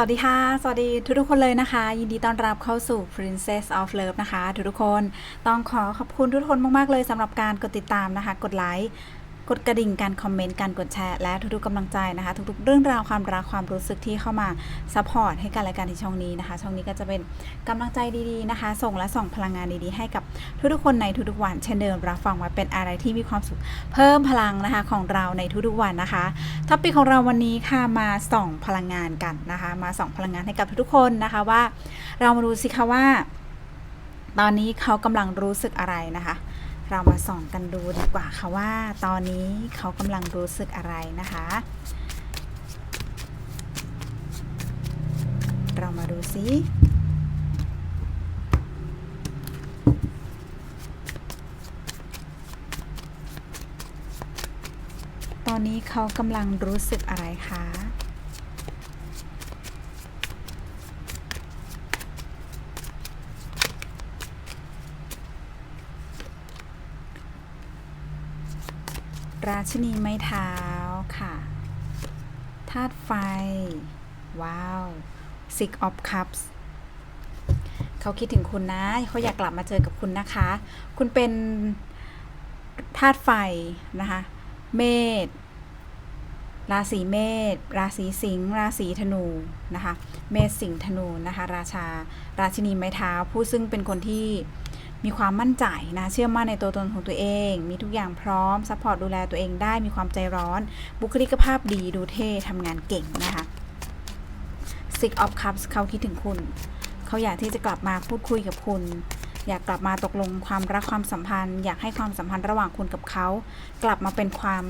วัสดีค่ะ สวัสดีทุกทุกคนเลยนะคะ ยินดีต้อนรับเข้าสู่ Princess of Love นะคะ ทุกทุกคนต้องขอขอบคุณทุกคนมาก ๆ เลยสำหรับการกดติดตามนะคะ กดไลค์ กดกระดิ่งการคอมเมนต์การกดแชร์และทุกๆกำลังใจนะคะ ทุกๆ เรื่องราวความรักความรู้สึกที่เข้ามาซัพพอร์ตให้กันและกันที่ช่องนี้นะคะ ช่องนี้ก็จะเป็นกำลังใจดีๆนะคะ ส่งและส่งพลังงานดีๆ ให้กับทุกๆคนในทุกๆวันเช่นเดิมรับฟังไว้เป็นอะไรที่มีความสุขเพิ่มพลังนะคะของเราในทุกๆวันนะคะท็อปิกของเราวันนี้ค่ะมาส่องพลังงานกันนะคะ มาส่องพลังงานให้กับทุกๆคนนะคะว่า เรามาดูสิคะว่า ตอนนี้เขากำลังรู้สึกอะไรนะคะ เรามาส่องกันดูดีกว่าค่ะว่า ตอนนี้เขากำลังรู้สึกอะไรนะคะ เรามาดูซิตอนนี้เขากำลังรู้สึกอะไรคะ ราชินีไม้เท้าค่ะธาตุไฟ ว้าว Six of Cups เขาคิดถึงคุณนะเขาอยากกลับมาเจอกับคุณนะคะ คุณเป็นธาตุไฟนะคะ เมษราศีเมษราศีสิงห์ราศีธนูนะคะ เมษสิงห์ธนูนะคะ ราชา ราชินีไม้เท้าผู้ซึ่งเป็นคนที่ มีความมั่นใจนะ เชื่อมั่นในตัวตนของตัวเอง มีทุกอย่างพร้อมซัพพอร์ตดูแลตัวเองได้ มีความใจร้อน บุคลิกภาพดี ดูเท่ ทำงานเก่งนะคะ Six of Cups เขาคิดถึงคุณ เขาอยากที่จะกลับมาพูดคุยกับคุณ อยากกลับมาตกลงความรักความสัมพันธ์ อยากให้ความสัมพันธ์ระหว่างคุณกับเขา กลับมาเป็นความ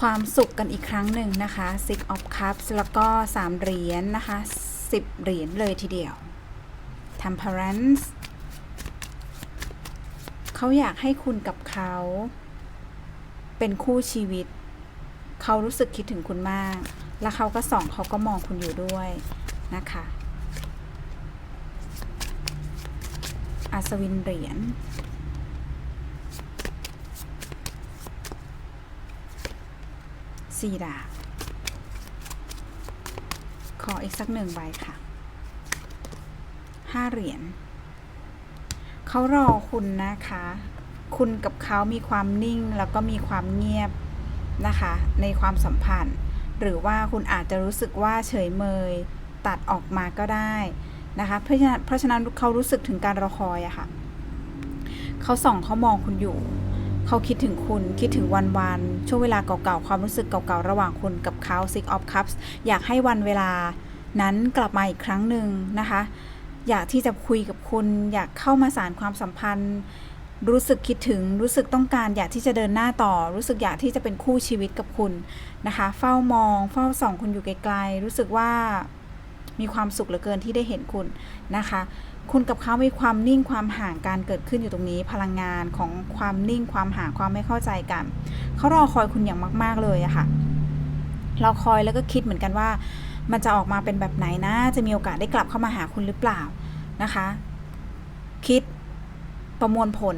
ความสุขกันอีกครั้งหนึ่งนะคะ Six of Cups แล้วก็ 3 เหรียญนนะคะ 10 เหรียญเลยทีเดียว Temperance เขาอยากให้คุณกับเขา เป็นคู่ชีวิต เขารู้สึกคิดถึงคุณมาก แล้วเขาก็ส่องเขาก็มองคุณอยู่ด้วยนะคะอัศวินเหรียญสี่ดาบขออีกสักหนึ่งใบค่ะห้าเหรียญ เขารอคุณนะคะ คุณกับเขามีความนิ่งแล้วก็มีความเงียบนะคะ ในความสัมพันธ์ หรือว่าคุณอาจจะรู้สึกว่าเฉยเมย ตัดออกมาก็ได้นะคะเพราะฉะนั้นเพราะฉะนั้นเขารู้สึกถึงการรอคอยอะค่ะเขาส่องเขามองคุณอยู่เขาคิดถึงคุณคิดถึงวันวันๆช่วงเวลาเก่าๆ ความรู้สึกเก่าๆ ระหว่างคุณกับเขา Six of Cups อยากให้วันเวลานั้นกลับมาอีกครั้งหนึ่งนะคะ อยากที่จะคุยกับคุณ อยากเข้ามาสารความสัมพันธ์ รู้สึกคิดถึงรู้สึกต้องการ อยากที่จะเดินหน้าต่อ รู้สึกอยากที่จะเป็นคู่ชีวิตกับคุณนะคะ เฝ้ามอง เฝ้าส่องคุณอยู่ไกลๆรู้สึกว่ามีความสุขเหลือเกินที่ได้เห็นคุณนะคะ คุณกับเขามีความนิ่งความห่างการเกิดขึ้นอยู่ตรงนี้ พลังงานของความนิ่งความห่างความไม่เข้าใจกันเขารอคอยคุณอย่างมาก ๆเลยอะค่ะรอคอยแล้วก็คิดเหมือนกันว่า มันจะออกมาเป็นแบบไหนนะ จะมีโอกาสได้กลับเข้ามาหาคุณหรือเปล่านะคะ คิดประมวลผล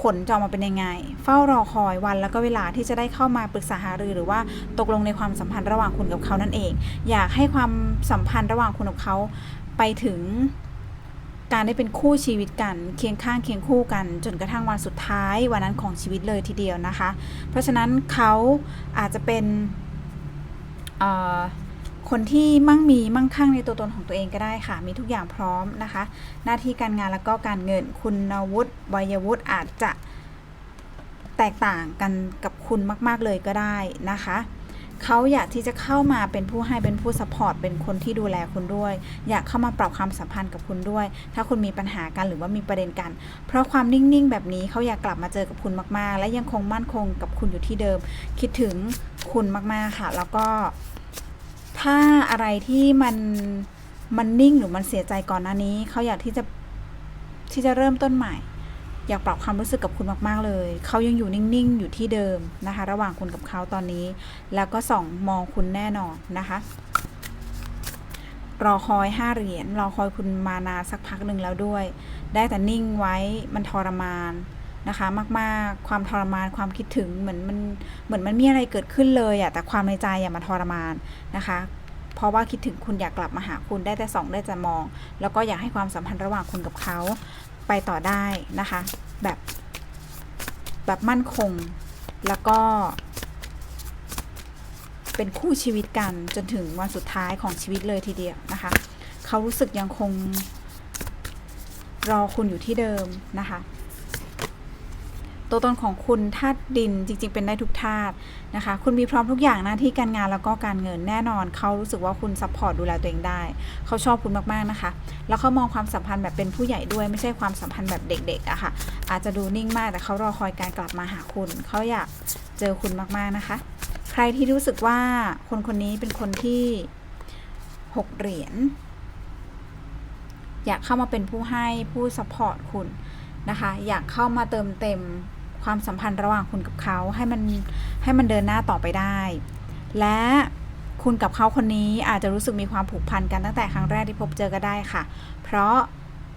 ผลจะออกมาเป็นยังไง เฝ้ารอคอยวันแล้วก็เวลาที่จะได้เข้ามาปรึกษาหารือหรือว่าตกลงในความสัมพันธ์ระหว่างคุณกับเขานั่นเอง อยากให้ความสัมพันธ์ระหว่างคุณกับเขาไปถึงการได้เป็นคู่ชีวิตกัน เคียงข้างเคียงคู่กัน จนกระทั่งวันสุดท้ายวันนั้นของชีวิตเลยทีเดียวนะคะ เพราะฉะนั้นเขาอาจจะเป็นเอ่อ คนที่มั่งมีมั่งคั่งในตัวตนของตัวเองก็ได้ค่ะ มีทุกอย่างพร้อมนะคะ หน้าที่การงานแล้วก็การเงิน คุณวุฒิวัยวุฒิอาจจะแตกต่างกันกับคุณมาก ๆ เลยก็ได้นะคะเขาอยากที่จะเข้ามาเป็นผู้ให้เป็นผู้ซัพพอร์ตเป็นคนที่ดูแลคุณด้วย อยากเข้ามาปรับความสัมพันธ์กับคุณด้วย ถ้าคุณมีปัญหากันหรือว่ามีประเด็นกัน เพราะความนิ่งๆ แบบนี้เขาอยากกลับมาเจอกับคุณมากๆ และยังคงมั่นคงกับคุณอยู่ที่เดิม คิดถึงคุณมากๆค่ะ แล้วก็ ถ้าอะไรที่มันมันนิ่งหรือมันเสียใจก่อนหน้านี้ เขาอยากที่จะที่จะเริ่มต้นใหม่ อยากปรับความรู้สึกกับคุณมากๆเลย เขายังอยู่นิ่งๆ อยู่ที่เดิมนะคะ ระหว่างคุณกับเขาตอนนี้ แล้วก็ส่องมองคุณแน่นอนนะคะ รอคอยห้าเหรียญรอคอยคุณมานานสักพักหนึ่งแล้วด้วย ได้แต่นิ่งไว้มันทรมาน นะคะ มากๆ ความทรมานความคิดถึงเหมือนมันเหมือนมันมีอะไรเกิดขึ้นเลยอะแต่ความในใจอะมันทรมานนะคะ เพราะว่าคิดถึงคุณอยากกลับมาหาคุณได้แต่สองได้แต่มอง แล้วก็อยากให้ความสัมพันธ์ระหว่างคุณกับเขาไปต่อได้นะคะ แบบแบบมั่นคงแล้วก็ เป็นคู่ชีวิตกันจนถึงวันสุดท้ายของชีวิตเลยทีเดียวนะคะ เขารู้สึกยังคงรอคุณอยู่ที่เดิมนะคะ ตัวตนของคุณธาตุดินจริง ๆ เป็นได้ทุกธาตุนะคะ คุณมีพร้อมทุกอย่างหน้าที่การงานแล้วก็การเงินแน่นอน เขารู้สึกว่าคุณซัพพอร์ตดูแลตัวเองได้ เขาชอบคุณมากๆนะคะ แล้วเขามองความสัมพันธ์แบบเป็นผู้ใหญ่ด้วยไม่ใช่ความสัมพันธ์แบบเด็กๆอะค่ะ อาจจะดูนิ่งมากแต่เขารอคอยการกลับมาหาคุณ เขาอยากเจอคุณมากๆนะคะ ใครที่รู้สึกว่าคนคนนี้เป็นคนที่หกเหรียญอยากเข้ามาเป็นผู้ให้ผู้ซัพพอร์ตคุณนะคะ อยากเข้ามาเติมเต็ม ความสัมพันธ์ระหว่างคุณกับเขาให้มันให้มันเดินหน้าต่อไปได้ และคุณกับเขาคนนี้อาจจะรู้สึกมีความผูกพันกันตั้งแต่ครั้งแรกที่พบเจอก็ได้ค่ะ เพราะ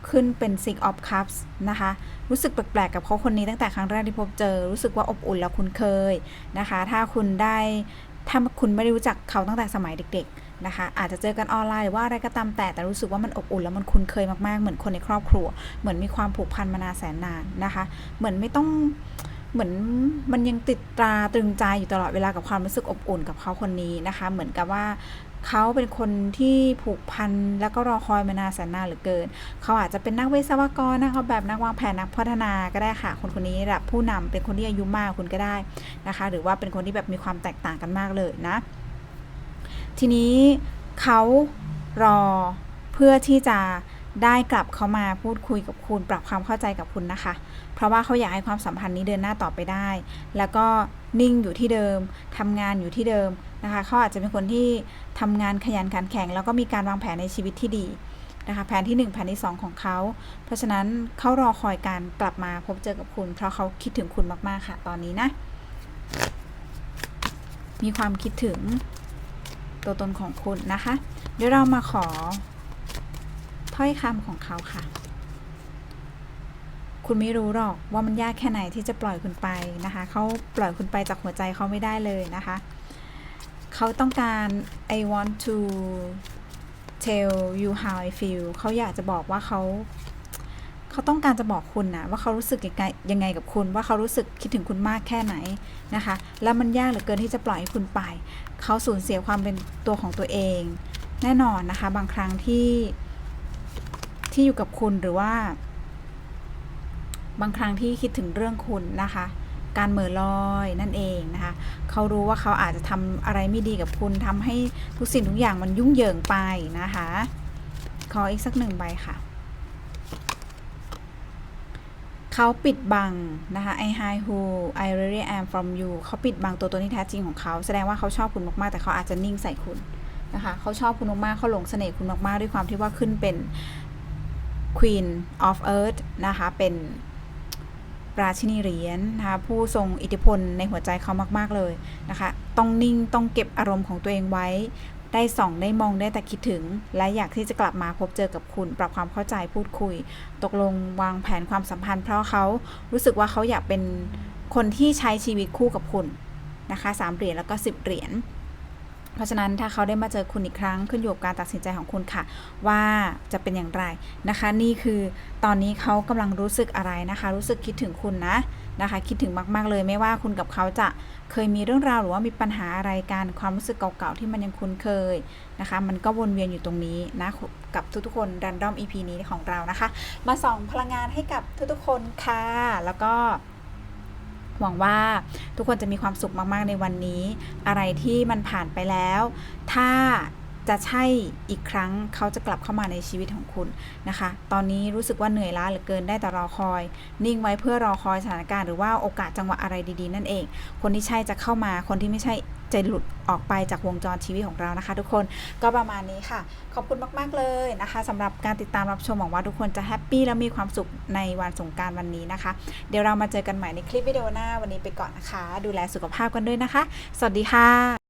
ขึ้นเป็น Six of Cups นะคะ รู้สึกแปลกๆกับเขาคนนี้ตั้งแต่ครั้งแรกที่พบเจอ รู้สึกว่าอบอุ่นแล้วคุ้นเคยนะคะ ถ้าคุณได้ ถ้าคุณไม่ได้รู้จักเขาตั้งแต่สมัยเด็ก ๆ นะคะ อาจจะเจอกันออนไลน์หรือว่าอะไรก็ตามแต่แต่รู้สึกว่ามันอบอุ่นแล้วมันคุ้นเคยมากๆ เหมือนคนในครอบครัว เหมือนมีความผูกพันมานานแสนนานนะคะ เหมือนไม่ต้องเหมือนมันยังติดตราตรึงใจอยู่ตลอดเวลากับความรู้สึกอบอุ่นกับเขาคนนี้นะคะ เหมือนกับว่าเขาเป็นคนที่ผูกพันแล้วก็รอคอยมานานแสนนานเหลือเกิน เขาอาจจะเป็นนักวิศวกรนักออกแบบนักวางแผนนักพัฒนาก็ได้ค่ะ คนคนนี้ระดับผู้นำเป็นคนที่อายุมากคุณก็ได้นะคะ หรือว่าเป็นคนที่แบบมีความแตกต่างกันมากเลยนะ ทีนี้เขารอเพื่อที่จะได้กลับเขามาพูดคุยกับคุณ ปรับความเข้าใจกับคุณนะคะ เพราะว่าเขาอยากให้ความสัมพันธ์นี้เดินหน้าต่อไปได้ แล้วก็นิ่งอยู่ที่เดิมทำงานอยู่ที่เดิมนะคะเขาอาจจะเป็นคนที่ทำงานขยันขันแข็ง แล้วก็มีการวางแผนในชีวิตที่ดีนะคะแผนที่ 1 แผนที่ 2 ของเขา เพราะฉะนั้นเขารอคอยการกลับมาพบเจอกับคุณ เพราะเขาคิดถึงคุณมาก ๆ ค่ะ ตอนนี้นะ มีความคิดถึง ตัวตนของคุณนะคะ เดี๋ยวเรามาขอ ถ้อยคำของเขาค่ะ คุณไม่รู้หรอกว่ามันยากแค่ไหนที่จะปล่อยคุณไปนะคะ เขาปล่อยคุณไปจากหัวใจเขาไม่ได้เลยนะคะ เขาต้องการ I want to tell you how I feel เขาอยากจะบอกว่าเขา เขาต้องการจะบอกคุณนะว่าเขารู้สึกยังไงยังไงกับคุณ ว่าเขารู้สึกคิดถึงคุณมากแค่ไหนนะคะ แล้วมันยากเหลือเกินที่จะปล่อยให้คุณไป เขาสูญเสียความเป็นตัวของตัวเอง แน่นอนนะคะ บางครั้งที่ที่อยู่กับคุณหรือว่า บางครั้งที่คิดถึงเรื่องคุณนะคะการเหม่อลอยนั่นเองนะคะ เขารู้ว่าเขาอาจจะทำอะไรไม่ดีกับคุณทำให้ทุกสิ่งทุกอย่างมันยุ่งเหยิงไปนะคะ ขออีกสักหนึ่งใบค่ะ เขาปิดบังนะคะ I hide who I really am from you เขาปิดบังตัวตนที่แท้จริงของเขา แสดงว่าเขาชอบคุณมากๆ แต่เขาอาจจะนิ่งใส่คุณนะคะเขาชอบคุณมากๆเขาหลงเสน่ห์คุณมากๆ ด้วยความที่ว่าขึ้นเป็น Queen of Earth นะคะ เป็นราชินีเหรียญนะคะผู้ทรงอิทธิพลในหัวใจเขามาก ๆ เลยนะคะ ต้องนิ่งต้องเก็บอารมณ์ของตัวเองไว้ ได้ส่องได้มองได้แต่คิดถึง และอยากที่จะกลับมาพบเจอกับคุณ ปรับความเข้าใจพูดคุย ตกลงวางแผนความสัมพันธ์ เพราะเขารู้สึกว่าเขาอยากเป็นคนที่ใช้ชีวิตคู่กับคุณนะคะสามเหรียญแล้วก็สิบเหรียญเพราะฉะนั้นถ้าเขาได้มาเจอคุณอีกครั้งขึ้นอยู่กับการตัดสินใจของคุณค่ะ ว่าจะเป็นอย่างไรนะคะ นี่คือตอนนี้เขากำลังรู้สึกอะไรนะคะ รู้สึกคิดถึงคุณนะ นะคะ คิดถึงมาก ๆ เลยไม่ว่าคุณกับเขาจะเคยมีเรื่องราวหรือว่ามีปัญหาอะไรกันความรู้สึกเก่าๆที่มันยังคุ้นเคยนะคะ มันก็วนเวียนอยู่ตรงนี้นะกับทุกๆคน Random EP นี้ของเรานะคะ มาส่องพลังงานให้กับทุกๆคนค่ะ แล้วก็หวังว่าทุกคนจะมีความสุขมากๆในวันนี้ อะไรที่มันผ่านไปแล้ว ถ้า จะใช่อีกครั้งเขาจะกลับเข้ามาในชีวิตของคุณนะคะ ตอนนี้รู้สึกว่าเหนื่อยล้าเหลือเกินได้แต่รอคอย นิ่งไว้เพื่อรอคอยสถานการณ์หรือว่าโอกาสจังหวะอะไรดีๆ นั่นเอง คนที่ใช่จะเข้ามาคนที่ไม่ใช่จะหลุดออกไปจากวงจรชีวิตของเรานะคะ ทุกคนก็ประมาณนี้ค่ะ ขอบคุณมาก ๆ เลยนะคะสำหรับการติดตามรับชมหวังว่าทุกคนจะแฮปปี้และมีความสุขในวันสงการวันนี้นะคะ เดี๋ยวเรามาเจอกันใหม่ในคลิปวิดีโอหน้าวันนี้ไปก่อนนะคะ ดูแลสุขภาพกันด้วยนะคะ สวัสดีค่ะ